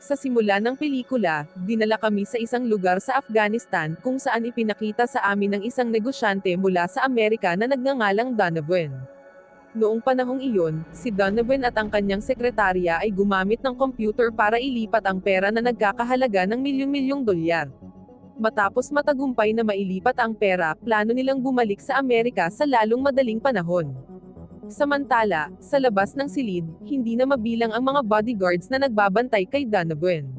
Sa simula ng pelikula, dinala kami sa isang lugar sa Afghanistan kung saan ipinakita sa amin ng isang negosyante mula sa Amerika na nagngangalang Donovan. Noong panahong iyon, si Donovan at ang kanyang sekretarya ay gumamit ng computer para ilipat ang pera na nagkakahalaga ng milyon-milyong dolyar. Matapos matagumpay na mailipat ang pera, plano nilang bumalik sa Amerika sa lalong madaling panahon. Samantala, sa labas ng silid, hindi na mabilang ang mga bodyguards na nagbabantay kay Donovan.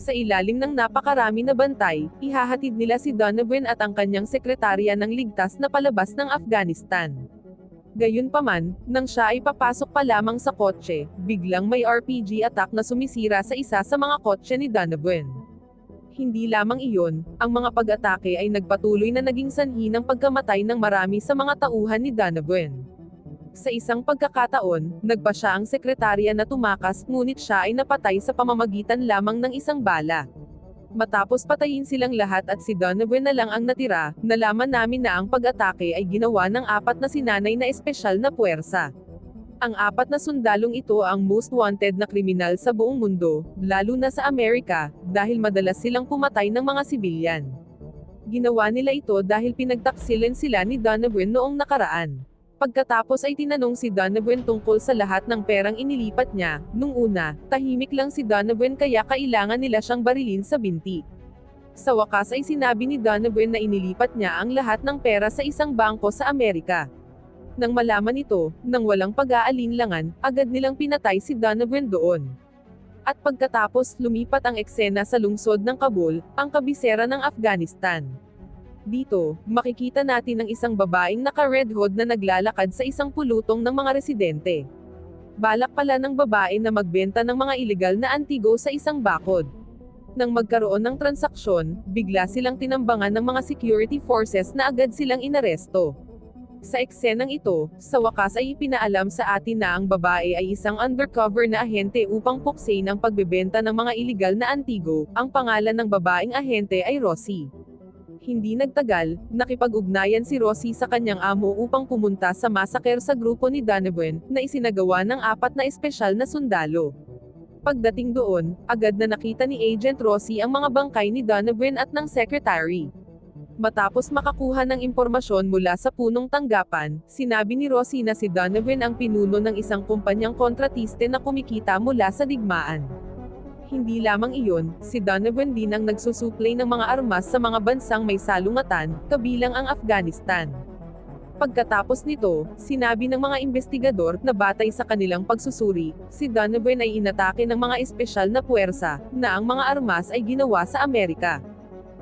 Sa ilalim ng napakarami na bantay, ihahatid nila si Donovan at ang kanyang sekretarya ng ligtas na palabas ng Afghanistan. Gayunpaman, nang siya ay papasok pa lamang sa kotse, biglang may RPG attack na sumisira sa isa sa mga kotse ni Donovan. Hindi lamang iyon, ang mga pag-atake ay nagpatuloy na naging sanhi ng pagkamatay ng marami sa mga tauhan ni Donovan. Sa isang pagkakataon, nagpa siya ang sekretarya na tumakas, ngunit siya ay napatay sa pamamagitan lamang ng isang bala. Matapos patayin silang lahat at si Donovan na lang ang natira, nalaman namin na ang pag-atake ay ginawa ng apat na sinanay na espesyal na puwersa. Ang apat na sundalong ito ang most wanted na kriminal sa buong mundo, lalo na sa Amerika, dahil madalas silang pumatay ng mga sibilyan. Ginawa nila ito dahil pinagtaksilan sila ni Donovan noong nakaraan. Pagkatapos ay tinanong si Donovan tungkol sa lahat ng perang inilipat niya, nung una, tahimik lang si Donovan kaya kailangan nila siyang barilin sa binti. Sa wakas ay sinabi ni Donovan na inilipat niya ang lahat ng pera sa isang bangko sa Amerika. Nang malaman ito, nang walang pag-aalinlangan, agad nilang pinatay si Donovan doon. At pagkatapos lumipat ang eksena sa lungsod ng Kabul, ang kabisera ng Afghanistan. Dito, makikita natin ang isang babaeng naka-red hood na naglalakad sa isang pulutong ng mga residente. Balak pala ng babae na magbenta ng mga ilegal na antigo sa isang bakod. Nang magkaroon ng transaksyon, bigla silang tinambangan ng mga security forces na agad silang inaresto. Sa eksenang ito, sa wakas ay ipinaalam sa atin na ang babae ay isang undercover na ahente upang puksain ang pagbebenta ng mga ilegal na antigo, ang pangalan ng babaeng ahente ay Rosie. Hindi nagtagal, nakipag-ugnayan si Rosie sa kanyang amo upang pumunta sa masaker sa grupo ni Donovan, na isinagawa ng apat na espesyal na sundalo. Pagdating doon, agad na nakita ni Agent Rosie ang mga bangkay ni Donovan at ng secretary. Matapos makakuha ng impormasyon mula sa punong tanggapan, sinabi ni Rosie na si Donovan ang pinuno ng isang kumpanyang kontratiste na kumikita mula sa digmaan. Hindi lamang iyon, si Donovan din ang nagsusuplay ng mga armas sa mga bansang may salungatan, kabilang ang Afghanistan. Pagkatapos nito, sinabi ng mga investigador na batay sa kanilang pagsusuri, si Donovan ay inatake ng mga espesyal na puwersa, na ang mga armas ay ginawa sa Amerika.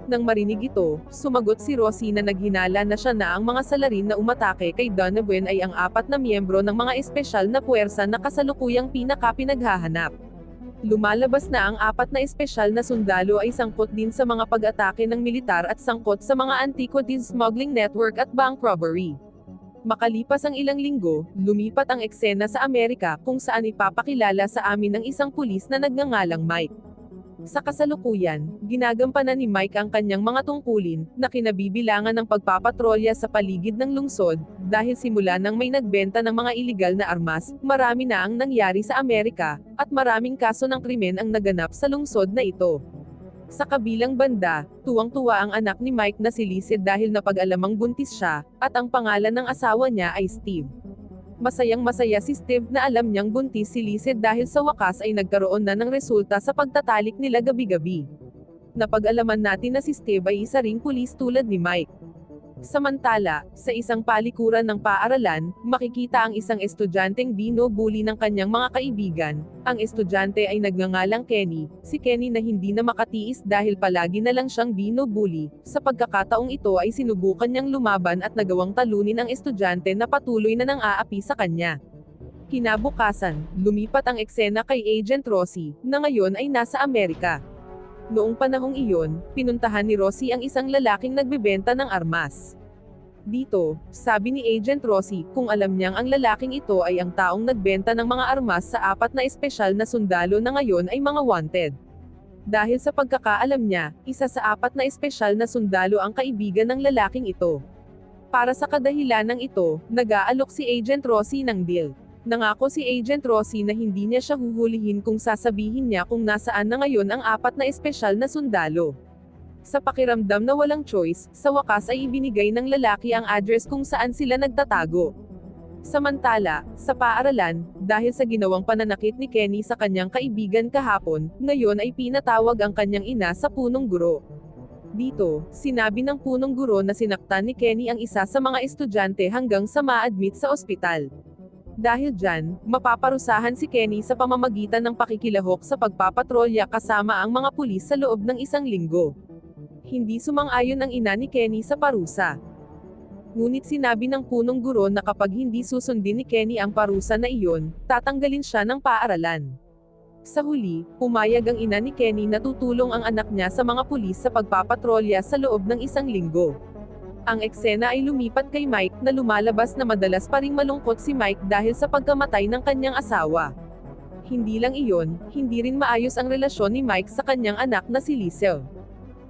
Nang marinig ito, sumagot si Rosie na naghinala na siya na ang mga salarin na umatake kay Donovan ay ang apat na miyembro ng mga espesyal na puwersa na kasalukuyang pinaka-pinaghahanap. Lumalabas na ang apat na espesyal na sundalo ay sangkot din sa mga pag-atake ng militar at sangkot sa mga antiquities smuggling network at bank robbery. Makalipas ang ilang linggo, lumipat ang eksena sa Amerika kung saan ipapakilala sa amin ng isang pulis na nagngangalang Mike. Sa kasalukuyan, ginagampanan ni Mike ang kanyang mga tungkulin, na kinabibilangan ng pagpapatrolya sa paligid ng lungsod, dahil simula nang may nagbenta ng mga iligal na armas, marami na ang nangyari sa Amerika, at maraming kaso ng krimen ang naganap sa lungsod na ito. Sa kabilang banda, tuwang-tuwa ang anak ni Mike na si Lizzie dahil napag-alamang buntis siya, at ang pangalan ng asawa niya ay Steve. Masayang masaya si Steve na alam niyang buntis si Lizzie dahil sa wakas ay nagkaroon na ng resulta sa pagtatalik nila gabi-gabi. Napag-alaman natin na si Steve ay isa ring pulis tulad ni Mike. Samantala, sa isang palikuran ng paaralan, makikita ang isang estudyanteng binubuli ng kanyang mga kaibigan. Ang estudyante ay nagngangalang Kenny, si Kenny na hindi na makatiis dahil palagi na lang siyang binubuli. Sa pagkakataong ito ay sinubukan niyang lumaban at nagawang talunin ang estudyante na patuloy na nang aapi sa kanya. Kinabukasan, lumipat ang eksena kay Agent Rosie, na ngayon ay nasa Amerika. Noong panahong iyon, pinuntahan ni Rosie ang isang lalaking nagbebenta ng armas. Dito, sabi ni Agent Rosie, kung alam niyang ang lalaking ito ay ang taong nagbenta ng mga armas sa apat na espesyal na sundalo na ngayon ay mga wanted. Dahil sa pagkakaalam niya, isa sa apat na espesyal na sundalo ang kaibigan ng lalaking ito. Para sa kadahilanang ito, nag-aalok si Agent Rosie ng deal. Nangako si Agent Rossi na hindi niya siya huhulihin kung sasabihin niya kung nasaan na ngayon ang apat na espesyal na sundalo. Sa pakiramdam na walang choice, sa wakas ay ibinigay ng lalaki ang address kung saan sila nagtatago. Samantala, sa paaralan, dahil sa ginawang pananakit ni Kenny sa kanyang kaibigan kahapon, ngayon ay pinatawag ang kanyang ina sa punong guro. Dito, sinabi ng punong guro na sinaktan ni Kenny ang isa sa mga estudyante hanggang sa ma-admit sa ospital. Dahil dyan, mapaparusahan si Kenny sa pamamagitan ng pakikilahok sa pagpapatrolya kasama ang mga pulis sa loob ng isang linggo. Hindi sumang-ayon ang ina ni Kenny sa parusa. Ngunit sinabi ng punong guro na kapag hindi susundin ni Kenny ang parusa na iyon, tatanggalin siya ng paaralan. Sa huli, pumayag ang ina ni Kenny na tutulong ang anak niya sa mga pulis sa pagpapatrolya sa loob ng isang linggo. Ang eksena ay lumipat kay Mike na lumalabas na madalas pa ring malungkot si Mike dahil sa pagkamatay ng kanyang asawa. Hindi lang iyon, hindi rin maayos ang relasyon ni Mike sa kanyang anak na si Liesel.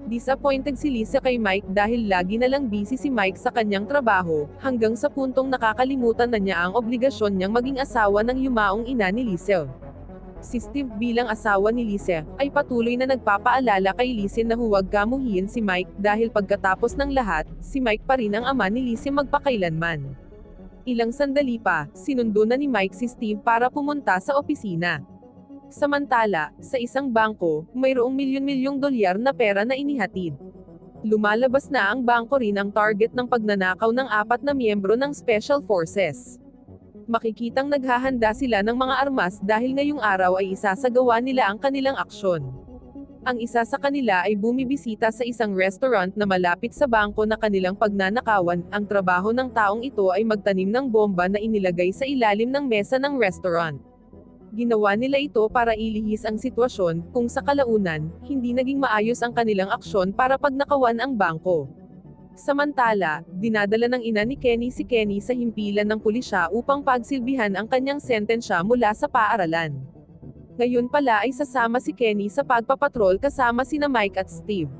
Disappointed si Lisa kay Mike dahil lagi na lang busy si Mike sa kanyang trabaho, hanggang sa puntong nakakalimutan na niya ang obligasyon niyang maging asawa ng yumaong ina ni Liesel. Si Steve bilang asawa ni Lise, ay patuloy na nagpapaalala kay Lise na huwag kamuhiin si Mike dahil pagkatapos ng lahat, si Mike pa rin ang ama ni Lise magpakailanman. Ilang sandali pa, sinundo na ni Mike si Steve para pumunta sa opisina. Samantala, sa isang bangko, mayroong milyon-milyong dolyar na pera na inihatid. Lumalabas na ang bangko rin ang target ng pagnanakaw ng apat na miyembro ng Special Forces makikitang naghahanda sila ng mga armas dahil ngayong araw ay isasagawa nila ang kanilang aksyon. Ang isa sa kanila ay bumibisita sa isang restaurant na malapit sa bangko na kanilang pagnanakawan. Ang trabaho ng taong ito ay magtanim ng bomba na inilagay sa ilalim ng mesa ng restaurant. Ginawa nila ito para ilihis ang sitwasyon, kung sa kalaunan, hindi naging maayos ang kanilang aksyon para pagnakawan ang bangko. Samantala, dinadala ng ina ni Kenny si Kenny sa himpilan ng pulisya upang pagsilbihan ang kanyang sentensya mula sa paaralan. Ngayon pala ay sasama si Kenny sa pagpapatrol kasama sina Mike at Steve.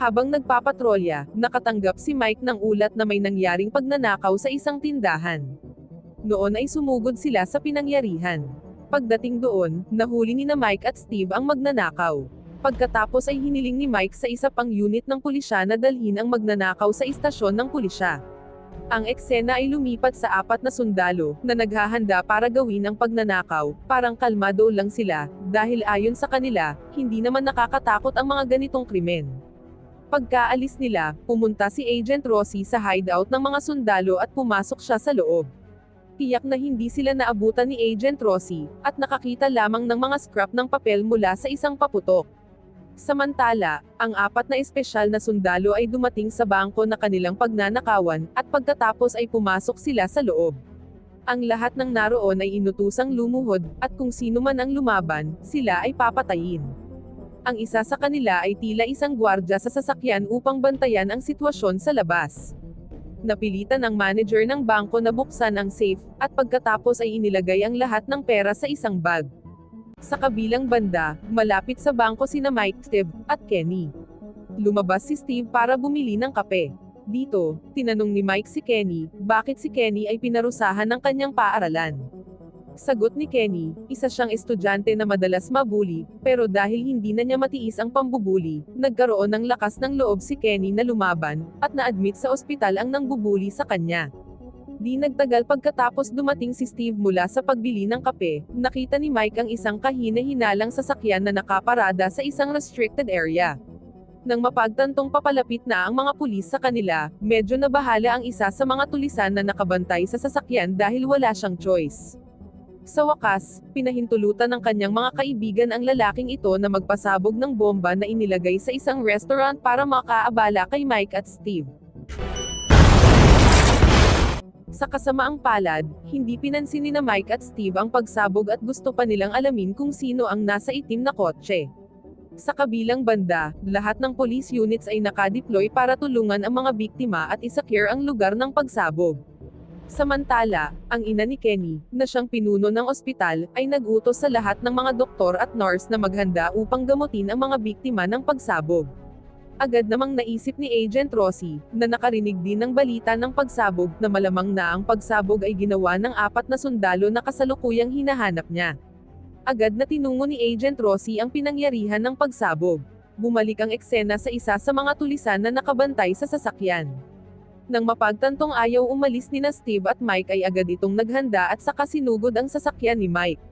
Habang nagpapatrolya, nakatanggap si Mike ng ulat na may nangyaring pagnanakaw sa isang tindahan. Noon ay sumugod sila sa pinangyarihan. Pagdating doon, nahuli ni na Mike at Steve ang magnanakaw. Pagkatapos ay hiniling ni Mike sa isa pang unit ng pulisya na dalhin ang magnanakaw sa istasyon ng pulisya. Ang eksena ay lumipat sa apat na sundalo, na naghahanda para gawin ang pagnanakaw, parang kalmado lang sila, dahil ayon sa kanila, hindi naman nakakatakot ang mga ganitong krimen. Pagkaalis nila, pumunta si Agent Rossi sa hideout ng mga sundalo at pumasok siya sa loob. Tiyak na hindi sila naabutan ni Agent Rossi, at nakakita lamang ng mga scrap ng papel mula sa isang paputok. Samantala, ang apat na espesyal na sundalo ay dumating sa bangko na kanilang pagnanakawan, at pagkatapos ay pumasok sila sa loob. Ang lahat ng naroon ay inutusang lumuhod, at kung sino man ang lumaban, sila ay papatayin. Ang isa sa kanila ay tila isang gwardya sa sasakyan upang bantayan ang sitwasyon sa labas. Napilitan ang manager ng bangko na buksan ang safe, at pagkatapos ay inilagay ang lahat ng pera sa isang bag. Sa kabilang banda, malapit sa bangko sina Mike, Steve, at Kenny. Lumabas si Steve para bumili ng kape. Dito, tinanong ni Mike si Kenny, bakit si Kenny ay pinarusahan ng kanyang paaralan. Sagot ni Kenny, isa siyang estudyante na madalas mabuli, pero dahil hindi na niya matiis ang pambubuli, nagkaroon ng lakas ng loob si Kenny na lumaban, at na-admit sa ospital ang nangbubuli sa kanya. Di nagtagal pagkatapos dumating si Steve mula sa pagbili ng kape, nakita ni Mike ang isang kahina-hinalang sasakyan na nakaparada sa isang restricted area. Nang mapagtantong papalapit na ang mga pulis sa kanila, medyo nabahala ang isa sa mga tulisan na nakabantay sa sasakyan dahil wala siyang choice. Sa wakas, pinahintulutan ng kanyang mga kaibigan ang lalaking ito na magpasabog ng bomba na inilagay sa isang restaurant para makaabala kay Mike at Steve. Sa kasamaang palad, hindi pinansin ni na Mike at Steve ang pagsabog at gusto pa nilang alamin kung sino ang nasa itim na kotse. Sa kabilang banda, lahat ng police units ay nakadeploy para tulungan ang mga biktima at isecure ang lugar ng pagsabog. Samantala, ang ina ni Kenny, na siyang pinuno ng ospital, ay nagutos sa lahat ng mga doktor at nurse na maghanda upang gamutin ang mga biktima ng pagsabog. Agad namang naisip ni Agent Rossi, na nakarinig din ng balita ng pagsabog na malamang na ang pagsabog ay ginawa ng apat na sundalo na kasalukuyang hinahanap niya. Agad na tinungo ni Agent Rossi ang pinangyarihan ng pagsabog. Bumalik ang eksena sa isa sa mga tulisan na nakabantay sa sasakyan. Nang mapagtantong ayaw umalis ni na Steve at Mike ay agad itong naghanda at saka sinugod ang sasakyan ni Mike.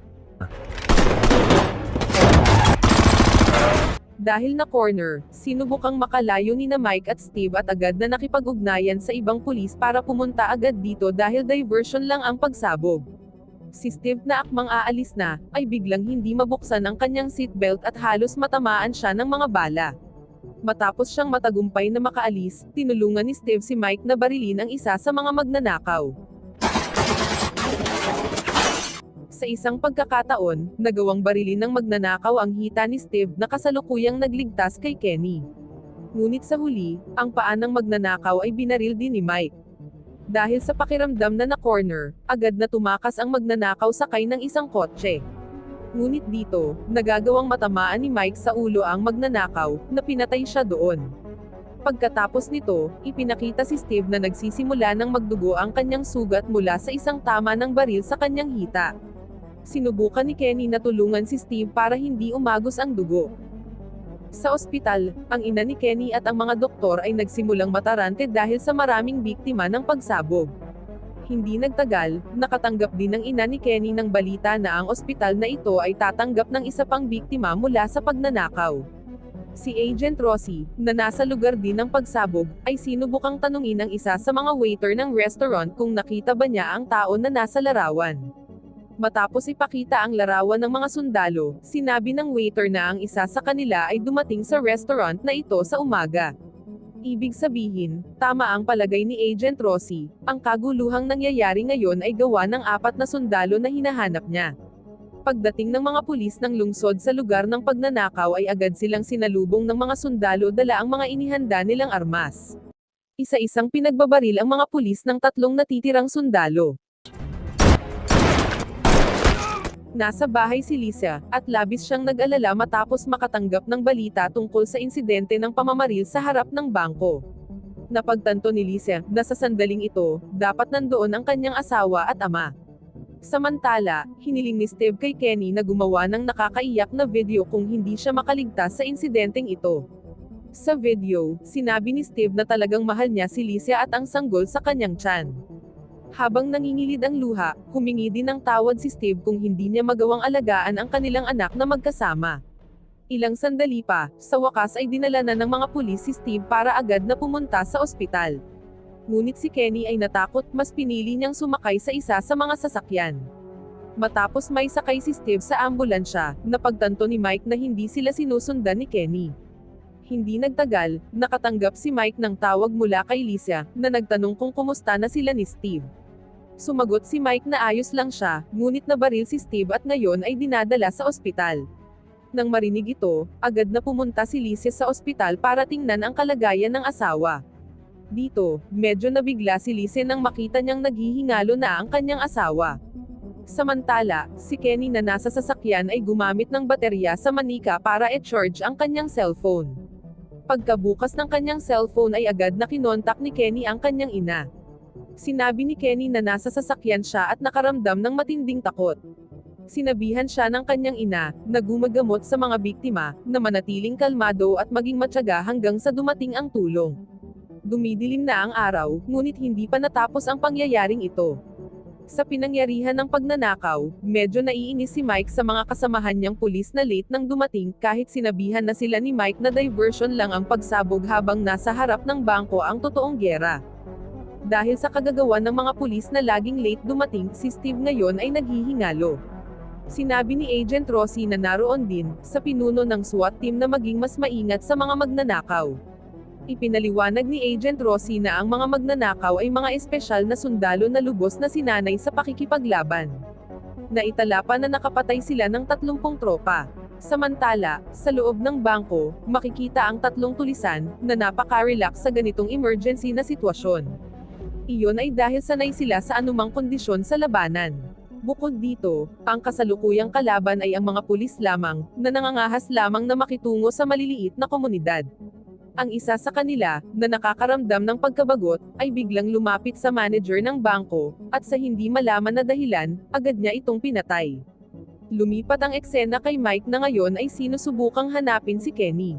Dahil na corner, sinubukang makalayo ni na Mike at Steve at agad na nakipag-ugnayan sa ibang pulis para pumunta agad dito dahil diversion lang ang pagsabog. Si Steve na akmang aalis na, ay biglang hindi mabuksan ang kanyang seatbelt at halos matamaan siya ng mga bala. Matapos siyang matagumpay na makaalis, tinulungan ni Steve si Mike na barilin ang isa sa mga magnanakaw. Sa isang pagkakataon, nagawang barilin ng magnanakaw ang hita ni Steve na kasalukuyang nagligtas kay Kenny. Ngunit sa huli, ang paa ng magnanakaw ay binaril din ni Mike. Dahil sa pakiramdam na na-corner, agad na tumakas ang magnanakaw sakay ng isang kotse. Ngunit dito, nagagawang matamaan ni Mike sa ulo ang magnanakaw, na pinatay siya doon. Pagkatapos nito, ipinakita si Steve na nagsisimula ng magdugo ang kanyang sugat mula sa isang tama ng baril sa kanyang hita. Sinubukan ni Kenny na tulungan si Steve para hindi umagos ang dugo. Sa ospital, ang ina ni Kenny at ang mga doktor ay nagsimulang matarante dahil sa maraming biktima ng pagsabog. Hindi nagtagal, nakatanggap din ng ina ni Kenny ng balita na ang ospital na ito ay tatanggap ng isa pang biktima mula sa pagnanakaw. Si Agent Rossi, na nasa lugar din ng pagsabog, ay sinubukang tanungin ang isa sa mga waiter ng restaurant kung nakita ba niya ang tao na nasa larawan. Matapos ipakita ang larawan ng mga sundalo, sinabi ng waiter na ang isa sa kanila ay dumating sa restaurant na ito sa umaga. Ibig sabihin, tama ang palagay ni Agent Rossi, ang kaguluhang nangyayari ngayon ay gawa ng apat na sundalo na hinahanap niya. Pagdating ng mga pulis ng lungsod sa lugar ng pagnanakaw ay agad silang sinalubong ng mga sundalo dala ang mga inihanda nilang armas. Isa-isang pinagbabaril ang mga pulis ng tatlong natitirang sundalo. Nasa bahay si Lisa, at labis siyang nag-alala matapos makatanggap ng balita tungkol sa insidente ng pamamaril sa harap ng bangko. Napagtanto ni Lisa, na sa sandaling ito, dapat nandoon ang kanyang asawa at ama. Samantala, hiniling ni Steve kay Kenny na gumawa ng nakakaiyak na video kung hindi siya makaligtas sa insidenteng ito. Sa video, sinabi ni Steve na talagang mahal niya si Lisa at ang sanggol sa kanyang tiyan. Habang nangingilid ang luha, humingi din ng tawad si Steve kung hindi niya magawang alagaan ang kanilang anak na magkasama. Ilang sandali pa, sa wakas ay dinala na ng mga pulis si Steve para agad na pumunta sa ospital. Ngunit si Kenny ay natakot, mas pinili niyang sumakay sa isa sa mga sasakyan. Matapos may sakay si Steve sa ambulansya, napagtanto ni Mike na hindi sila sinusundan ni Kenny. Hindi nagtagal, nakatanggap si Mike ng tawag mula kay Lisa, na nagtanong kung kumusta na sila ni Steve. Sumagot si Mike na ayos lang siya, ngunit nabaril si Steve at ngayon ay dinadala sa ospital. Nang marinig ito, agad na pumunta si Lisa sa ospital para tingnan ang kalagayan ng asawa. Dito, medyo nabigla si Lisa nang makita niyang naghihingalo na ang kanyang asawa. Samantala, si Kenny na nasa sasakyan ay gumamit ng baterya sa manika para e-charge ang kanyang cellphone. Pagkabukas ng kanyang cellphone ay agad na kinontak ni Kenny ang kanyang ina. Sinabi ni Kenny na nasa sasakyan siya at nakaramdam ng matinding takot. Sinabihan siya ng kanyang ina, na gumagamot sa mga biktima, na manatiling kalmado at maging matyaga hanggang sa dumating ang tulong. Dumidilim na ang araw, ngunit hindi pa natapos ang pangyayaring ito. Sa pinangyarihan ng pagnanakaw, medyo naiinis si Mike sa mga kasamahan niyang pulis na late nang dumating kahit sinabihan na sila ni Mike na diversion lang ang pagsabog habang nasa harap ng bangko ang totoong gera. Dahil sa kagagawa ng mga pulis na laging late dumating, si Steve ngayon ay naghihingalo. Sinabi ni Agent Rossi na naroon din, sa pinuno ng SWAT team na maging mas maingat sa mga magnanakaw. Ipinaliwanag ni Agent Rossi na ang mga magnanakaw ay mga espesyal na sundalo na lubos na sinanay sa pakikipaglaban. Naitala pa na nakapatay sila ng 30 tropa. Samantala, sa loob ng bangko, makikita ang tatlong tulisan, na napaka-relax sa ganitong emergency na sitwasyon. Iyon ay dahil sanay sila sa anumang kondisyon sa labanan. Bukod dito, ang kasalukuyang kalaban ay ang mga pulis lamang, na nangangahas lamang na makitungo sa maliliit na komunidad. Ang isa sa kanila, na nakakaramdam ng pagkabagot, ay biglang lumapit sa manager ng bangko, at sa hindi malaman na dahilan, agad niya itong pinatay. Lumipat ang eksena kay Mike na ngayon ay sinusubukang hanapin si Kenny.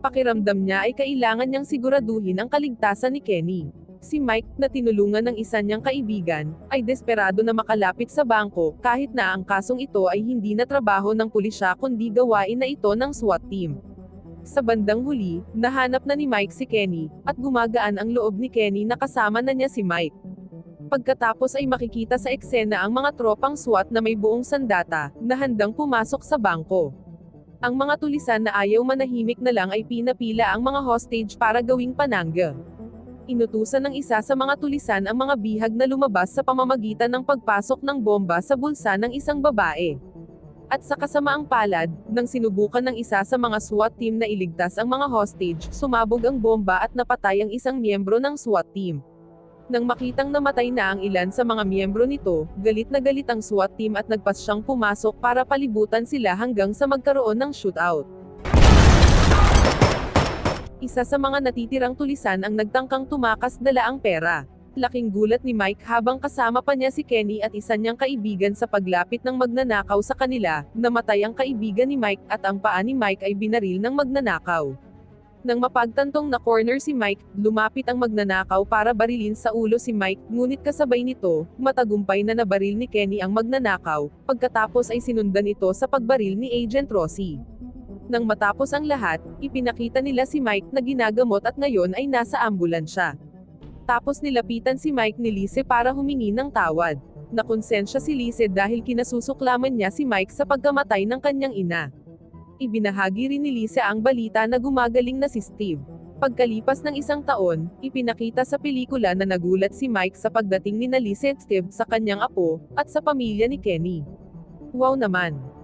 Pakiramdam niya ay kailangan niyang siguraduhin ang kaligtasan ni Kenny. Si Mike, na tinulungan ng isa niyang kaibigan, ay desperado na makalapit sa bangko, kahit na ang kasong ito ay hindi na trabaho ng pulisya kundi gawain na ito ng SWAT team. Sa bandang huli, nahanap na ni Mike si Kenny, at gumagaan ang loob ni Kenny na kasama na niya si Mike. Pagkatapos ay makikita sa eksena ang mga tropang SWAT na may buong sandata, na handang pumasok sa bangko. Ang mga tulisan na ayaw manahimik na lang ay pinapila ang mga hostage para gawing panangga. Inutusan ng isa sa mga tulisan ang mga bihag na lumabas sa pamamagitan ng pagpasok ng bomba sa bulsa ng isang babae. At sa kasamaang palad, nang sinubukan ng isa sa mga SWAT team na iligtas ang mga hostage, sumabog ang bomba at napatay ang isang miyembro ng SWAT team. Nang makitang namatay na ang ilan sa mga miyembro nito, galit na galit ang SWAT team at nagpas siyang pumasok para palibutan sila hanggang sa magkaroon ng shootout. Isa sa mga natitirang tulisan ang nagtangkang tumakas dala ang pera. Laking gulat ni Mike habang kasama pa niya si Kenny at isa niyang kaibigan sa paglapit ng magnanakaw sa kanila, namatay ang kaibigan ni Mike at ang paa ni Mike ay binaril ng magnanakaw. Nang mapagtantong na corner si Mike, lumapit ang magnanakaw para barilin sa ulo si Mike, ngunit kasabay nito, matagumpay na nabaril ni Kenny ang magnanakaw, pagkatapos ay sinundan ito sa pagbaril ni Agent Rossi. Nang matapos ang lahat, ipinakita nila si Mike na ginagamot at ngayon ay nasa ambulansya. Tapos nilapitan si Mike ni Lise para humingi ng tawad. Nakonsensya si Lise dahil kinasusuklaman niya si Mike sa pagkamatay ng kanyang ina. Ibinahagi rin ni Lise ang balita na gumagaling na si Steve. Pagkalipas ng isang taon, ipinakita sa pelikula na nagulat si Mike sa pagdating ni Lise at Steve sa kanyang apo, at sa pamilya ni Kenny. Wow naman!